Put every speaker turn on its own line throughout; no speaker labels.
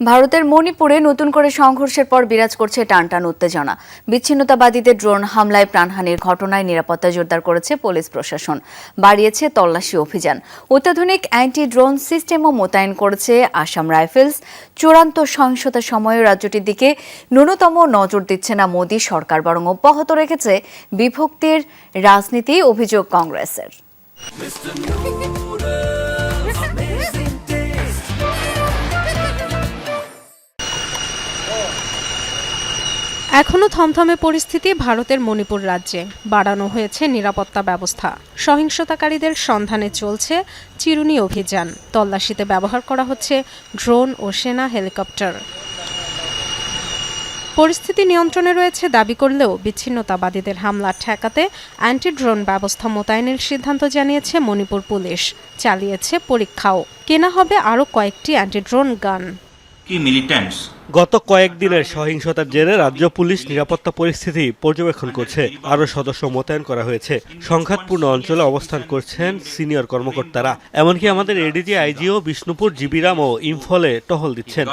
ভারতের মণিপুরে নতুন করে সংঘর্ষের পর বিরাজ করছে টানটান উত্তেজনা। বিচ্ছিন্নতাবাদীদের ড্রোন হামলায় প্রাণহানির ঘটনায় নিরাপত্তা জোরদার করেছে পুলিশ প্রশাসন। বাড়িয়েছে তল্লাশি অভিযান। অত্যাধুনিক অ্যান্টি ড্রোন সিস্টেমও মোতায়েন করেছে আসাম রাইফেলস। চূড়ান্ত সহিংসতার সময়ে রাজ্যটির দিকে ন্যূনতম নজর দিচ্ছে না মোদী সরকার, বরং অব্যাহত রেখেছে বিভক্তির রাজনীতি, অভিযোগ কংগ্রেসের।
এখনও থমথমে পরিস্থিতি ভারতের মণিপুর রাজ্যে। বাড়ানো হয়েছে নিরাপত্তা ব্যবস্থা। সহিংসতাকারীদের সন্ধানে চলছে চিরুনি অভিযান। তল্লাশিতে ব্যবহার করা হচ্ছে ড্রোন ও সেনা হেলিকপ্টার। পরিস্থিতি নিয়ন্ত্রণে রয়েছে দাবি করলেও বিচ্ছিন্নতাবাদীদের হামলা ঠেকাতে অ্যান্টি ড্রোন ব্যবস্থা মোতায়েনের সিদ্ধান্ত জানিয়েছে মণিপুর পুলিশ। চালিয়েছে পরীক্ষাও। কেনা হবে আরও কয়েকটি অ্যান্টি ড্রোন গান।
কি মিলিট্যান্টস?
গত কয়েকদিনের সহিংসতার জেরে রাজ্য পুলিশ নিরাপত্তা পরিস্থিতি পর্যবেক্ষণ করছে। আরও সদস্য মোতায়েন করা হয়েছে। সংঘাতপূর্ণ অঞ্চলে অবস্থান করছেন সিনিয়র কর্মকর্তারা। এমনকি আমাদের এডিজি আইজিও বিষ্ণুপুর জিবিরাম ও ইম্ফলে টহল দিচ্ছেন।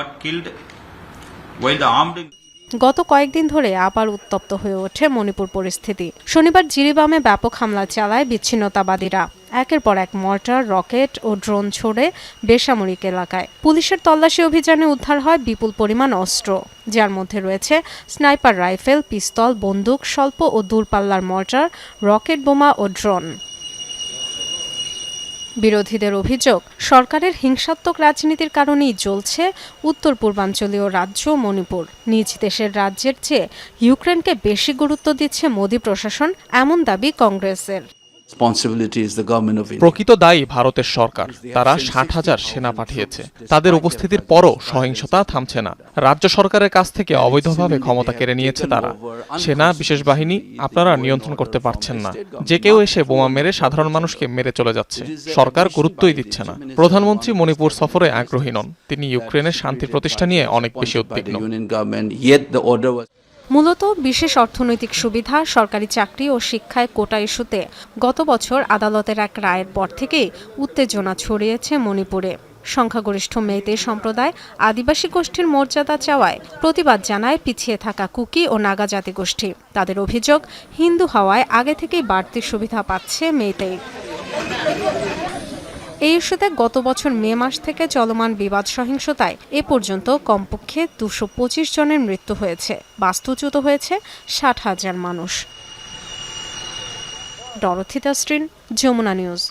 গত কয়েকদিন ধরে আবার উত্তপ্ত হয়ে ওঠে মণিপুর পরিস্থিতি। শনিবার জিরিবামে ব্যাপক হামলা চালায় বিচ্ছিন্নতাবাদীরা। একের পর এক মর্টার, রকেট ও ড্রোন ছোড়ে বেসামরিক এলাকায়। পুলিশের তল্লাশি অভিযানে উদ্ধার হয় বিপুল পরিমাণ অস্ত্র, যার মধ্যে রয়েছে স্নাইপার রাইফেল, পিস্তল, বন্দুক, স্বল্প ও দূরপাল্লার মর্টার, রকেট বোমা ও ড্রোন। বিরোধীদের অভিযোগ, সরকারের হিংসাত্মক রাজনীতির কারণেই জ্বলছে উত্তর পূর্বাঞ্চলীয় রাজ্য মণিপুর। নিজ দেশের রাজ্যের চেয়ে ইউক্রেনকে বেশি গুরুত্ব দিচ্ছে মোদী প্রশাসন, এমন দাবি কংগ্রেসের।
প্রকৃত দায়ী ভারতের সরকার। তারা ষাট হাজার সেনা পাঠিয়েছে। তাদের উপস্থিতির পরও সহিংসতা থামছে না। রাজ্য সরকারের কাছ থেকে অবৈধভাবে ক্ষমতা কেড়ে নিয়েছে তারা। সেনা বিশেষ বাহিনী আপনারা নিয়ন্ত্রণ করতে পারছেন না। যে কেউ এসে বোমা মেরে সাধারণ মানুষকে মেরে চলে যাচ্ছে। সরকার গুরুত্বই দিচ্ছে না। প্রধানমন্ত্রী মণিপুর সফরে আগ্রহী নন। তিনি ইউক্রেনের শান্তি প্রতিষ্ঠা নিয়ে অনেক বেশি উদ্বিগ্ন।
মূলত বিশেষ অর্থনৈতিক সুবিধা, সরকারি চাকরি ও শিক্ষায় কোটা ইস্যুতে গত বছর আদালতের এক রায়ের পর থেকেই উত্তেজনা ছড়িয়েছে মণিপুরে। সংখ্যাগরিষ্ঠ মেইতে সম্প্রদায় আদিবাসী গোষ্ঠীর মর্যাদা চাওয়ায় প্রতিবাদ জানায় পিছিয়ে থাকা কুকি ও নাগা জাতিগোষ্ঠী তাদের অভিযোগ, হিন্দু হওয়ায় আগে থেকেই বাড়তি সুবিধা পাচ্ছে মেইতেই এই ইস্যুতে গত বছর মে মাস থেকে চলমান বিবাদ সহিংসতায় এ পর্যন্ত কমপক্ষে দুশো পঁচিশ জনের মৃত্যু হয়েছে। বাস্তুচ্যুত হয়েছে ষাট হাজার মানুষ। ডরথিতা স্ট্রিন যমুনা নিউজ।